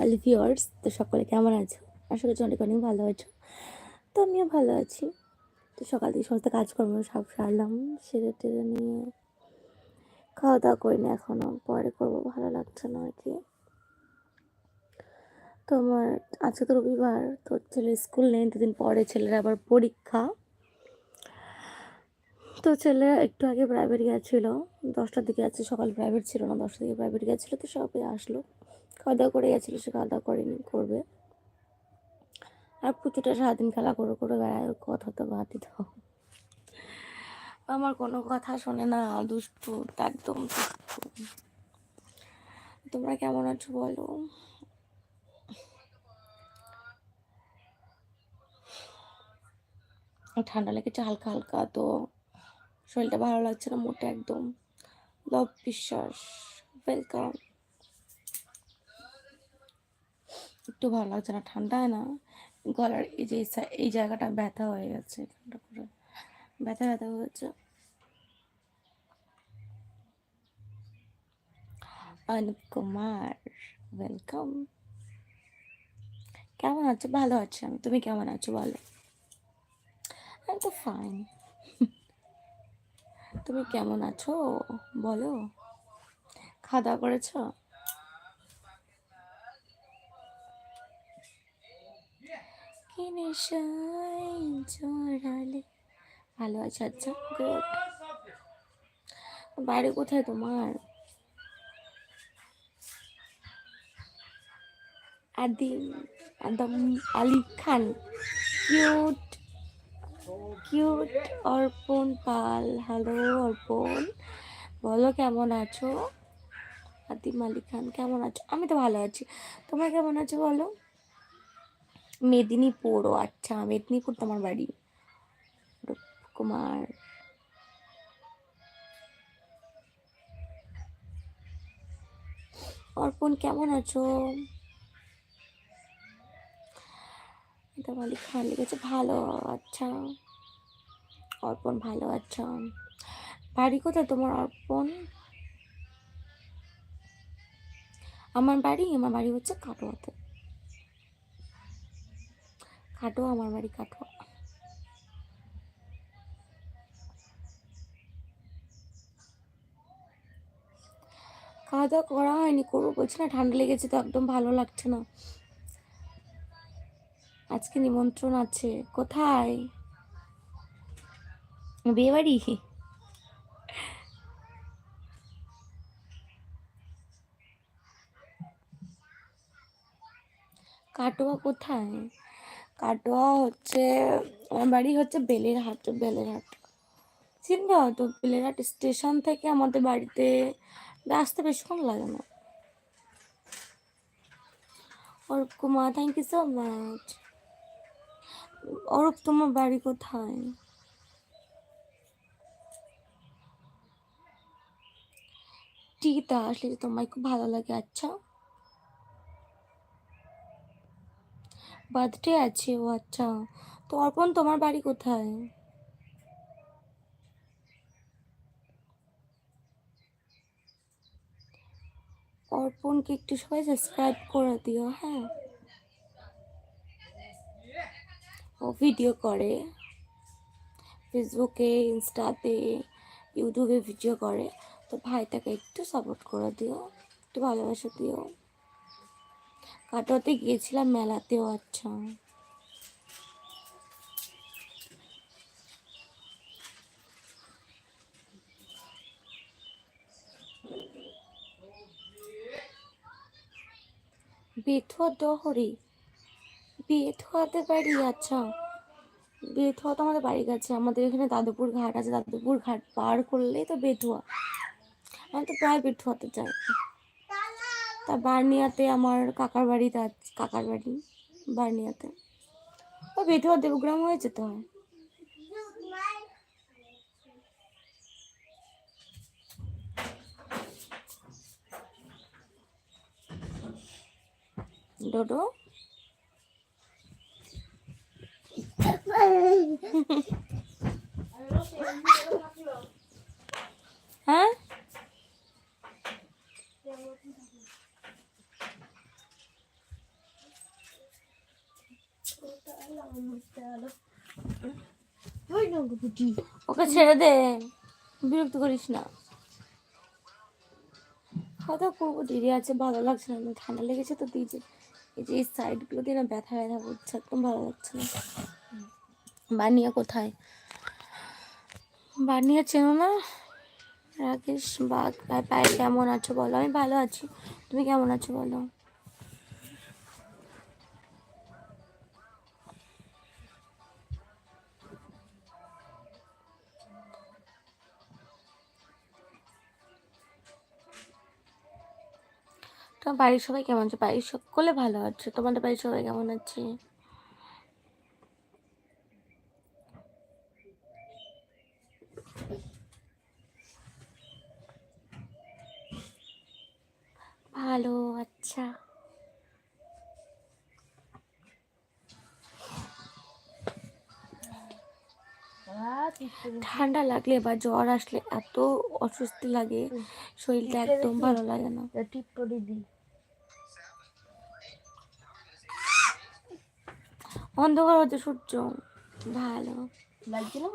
All viewers তো সকলে কেমন আছো? আশা করছি অনেক অনেক ভালো আছো। তো আমিও ভালো আছি। তো সকাল থেকে সমস্ত কাজকর্ম সব সারলাম, সেরে টেরে নিয়ে খাওয়া দাওয়া করি না এখনও পরে করব, ভালো লাগছে না আর কি। তো আমার আজকে তো রবিবার, তো ছেলে স্কুল নেই, দুদিন পরে ছেলের আবার পরীক্ষা। তো ছেলে একটু আগে প্রাইভেট গেছিল, দশটার দিকে আছে, সকাল প্রাইভেট ছিল না, দশটার দিকে প্রাইভেট গেছিল, তো সবাই আসলো। খাওয়া দাওয়া করে গেছিল, সে খাওয়া দাওয়া করেনি, করবে। আর পুচুটা সারাদিন খেলা করে করে বেড়ায় কথা তো বাদই দাও। আমার কোনো কথা শোনে না, দুষ্টু, একদম তোমরা কেমন আছো বলো? ঠান্ডা লেগেছে হালকা হালকা, তো শরীরটা ভালো লাগছে না, মোটে একদম। লব বিশ্বাস ওয়েলকাম একটু ভালো লাগছে না, ঠান্ডায় না, গলার এই যে এই জায়গাটা ব্যথা হয়ে গেছে এখানটা পুরো। ব্যথা ব্যথা হয়েছে অনুপ কুমার ওয়েলকাম কেমন আছো? ভালো আছি আমি, তুমি কেমন আছো বলো? আমি তো ফাইন তুমি কেমন আছো? বলো। খাওয়া দাওয়া করেছ? কি নেশায় জড়ালে। ভালো আছে আচ্ছা বাইরে কোথায় তোমার? Adim, Adam, Ali Khan. Cute cute Arpan Pal. Hello, অর্পণ। বলো, কেমন আছো? আদিম, আলী খান, কেমন আছো? আমি তো ভালো আছি। তোমরা কেমন আছো বলো? মেদিনীপুর ও আচ্ছা মেদিনীপুর তোমার বাড়ি? কুমার অর্পণ, কেমন আছো? মালিক খান লিখেছে ভালো আচ্ছা। অর্পণ, ভালো আচ্ছা। বাড়ি কোথায় তোমার, অর্পণ? আমার বাড়ি? আমার বাড়ি হচ্ছে কাটোয়াতে। কাটোয়া আমার বাড়ি কাটোয়া খাওয়া দাওয়া করা হয়নি, করব বলছি না, ঠান্ডা লেগেছে তো, একদম ভালো লাগছে না। আজকে নিমন্ত্রণ আছে, কোথায়? বিয়ে বাড়ি কাটোয়া কোথায়? কাটোয়া হচ্ছে, আমার বাড়ি হচ্ছে বেলেরহাট বেলেরহাট। চিনবে হয়তো, বেলেরহাট স্টেশন থেকে আমাদের বাড়িতে আসতে বেশিক্ষণ লাগে না। Arup Kumar thank you so much Arup, তোমার বাড়ি কোথায়? টিটা আসলে তোমায় খুব ভালো লাগে আচ্ছা। বার্থডে আছে, ও আচ্ছা। তো অর্পণ, তোমার বাড়ি কোথায়? অর্পণকে একটু সবাই সাবস্ক্রাইব করে দিও হ্যাঁ? ও ভিডিও করে। ফেসবুকে ইনস্টাতে ইউটিউবে ভিডিও করে। তো ভাইটাকে একটু সাপোর্ট করে দিও, একটু ভালোবাসা দিও। কাটোয়াতে গিয়েছিলাম মেলাতেও আচ্ছা। বেথুয়া দহরি বেথুয়াতে বাড়ি আচ্ছা। বেথুয়া তো আমাদের বাড়ি কাছে, আমাদের এখানে দাদুপুর ঘাট আছে, দাদুপুর ঘাট পার করলেই তো বেথুয়া আমি তো প্রায় বেথুয়াতে যাই। তা বার্নিয়াতে আমার কাকার বাড়িতে আছে কাকার বাড়ি বার্নিয়াতে। ও বেথুয়া দেবগ্রাম হয়ে যেতে হয় ডোডো হ্যাঁ ওই নঙ্গ পুটি ওকে ছেড়ে দে। বিরক্ত করিস না। খাওয়া দাওয়া করব দেরি আছে, ভালো লাগছে না। ঠান্ডা লেগেছে তো দিয়েছে এই যে এই সাইডগুলো দিয়ে না ব্যথা ব্যথা করছে, একদম ভালো লাগছে না। বানিয়া কোথায়? বানিয়া চেনো না? রাকেশ বাঘ ভাই পায়ে কেমন আছো বলো? আমি ভালো আছি। তুমি কেমন আছো বলো? তোমার বাড়ির সবাই কেমন আছে? বাড়ির সকলে ভালো আছে। তোমাদের বাড়ির সবাই কেমন আছে? ভালো আচ্ছা। ঠান্ডা লাগলে বা জ্বর আসলে এত অস্বস্তি লাগে শরীরটা একদম ভালো লাগে না। অন্ধকার হচ্ছে সূর্য। ভালো। লাগছে না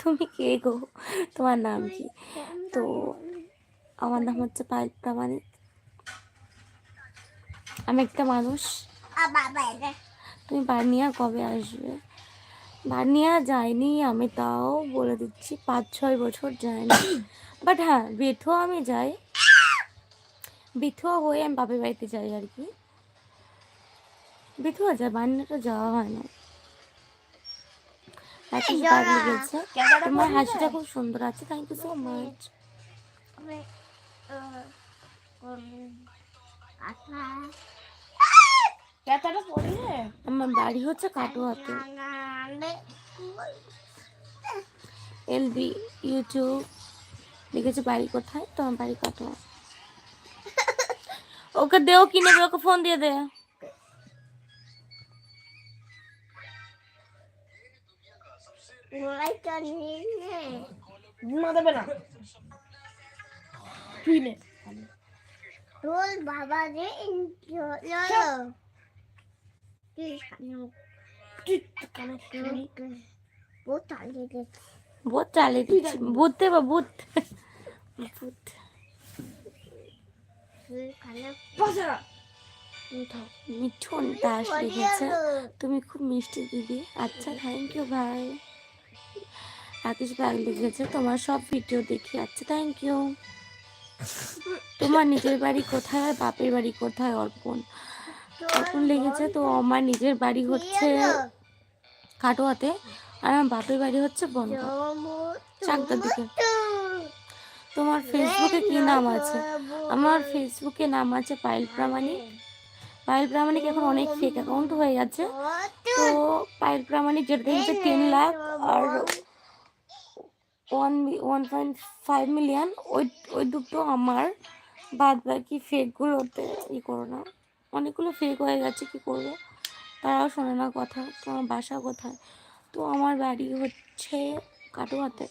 তুমি কে গো? তোমার নাম কি? তো আমার নাম হচ্ছে পায়েল প্রামাণিক। আমি একটা মানুষ। তুমি বার্নিয়া কবে আসবে? বার্নিয়া যাইনি আমি তাও বলে দিচ্ছি পাঁচ ছয় বছর যাইনি বাট হ্যাঁ বেথুয়া আমি যাই। বেথুয়া হয়ে আমি বাপের বাড়িতে যাই আর কি। বেথুয়া যায় বার্নিয়াটা যাওয়া হয় না। তোমার হাসিটা খুব সুন্দর আছে থ্যাংক ইউ সো মাচ আমার বাড়ি হচ্ছে কাটোয়াতে। এলবি ইউটিউব লিখেছে বাড়ি কোথায়? তো আমার বাড়ি কাটোয়া। ওকে দেও কিনে দে ওকে ফোন দিয়ে দে মা দেবে না তুই নে তোর বাবা যে তুই তো কানে শুনি ও চালিয়ে গেছে ভূত চালিয়ে দিচ্ছি ভূত দেবো ভূত ভূত তুই কানে বাসা মিঠুন দাস লিখেছে তুমি খুব মিষ্টি দিদি। আচ্ছা থ্যাংক ইউ ভাই রাকেশ ব্যাগ লিখেছে তোমার সব ভিডিও দেখি। আচ্ছা থ্যাংক ইউ তোমার নিজের বাড়ি কোথায় আর বাপের বাড়ি কোথায় অর্পণ? অর্পণ লিখেছে তো আমার নিজের বাড়ি হচ্ছে কাটোয়াতে আর আমার বাপের বাড়ি হচ্ছে বনগা। চাকদার দিকে। তোমার ফেসবুকে কি নাম আছে? আমার ফেসবুকে নাম আছে পায়েল প্রামাণিক। পায়েল প্রামাণিক এখন অনেক ফেক অ্যাকাউন্ট হয়ে গেছে। তো পায়েল প্রামাণিক যেটা দেখেছে, তিন লাখ আর one one point five million ওই ওই দুটো আমার। বাদ বাকি ফেকগুলোতে ই করো না। অনেকগুলো ফেক হয়ে গেছে, কি করব? তারাও শোনে না কথা, তোমার বাসা কোথায়? তো আমার বাড়ি হচ্ছে কাটোয়াতে।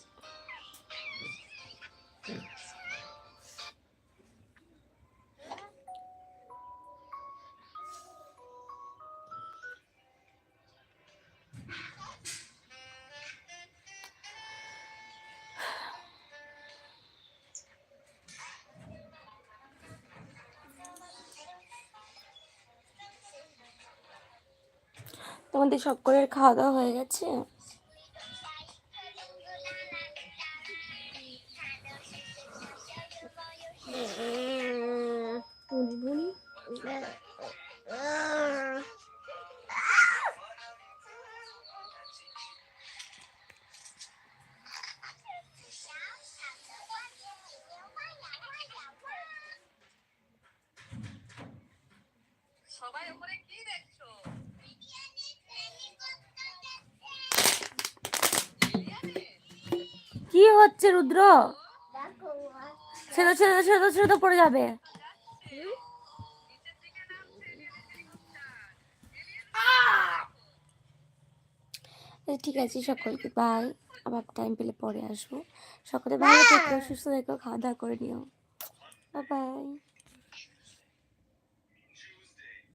তোমাদের সকলের খাওয়া দাওয়া হয়ে গেছে? বুনবুনি কি হচ্ছে, রুদ্র? ছেড়ে ছেড়ে ছেড়ে ছেড়ে তো পড়ে যাবে। ঠিক আছে, সকলকে বাই আবার টাইম পেলে পরে আসব। সকলে ভালো থেকো, সুস্থ থেকো খাওয়া দাওয়া করে নিও। বাই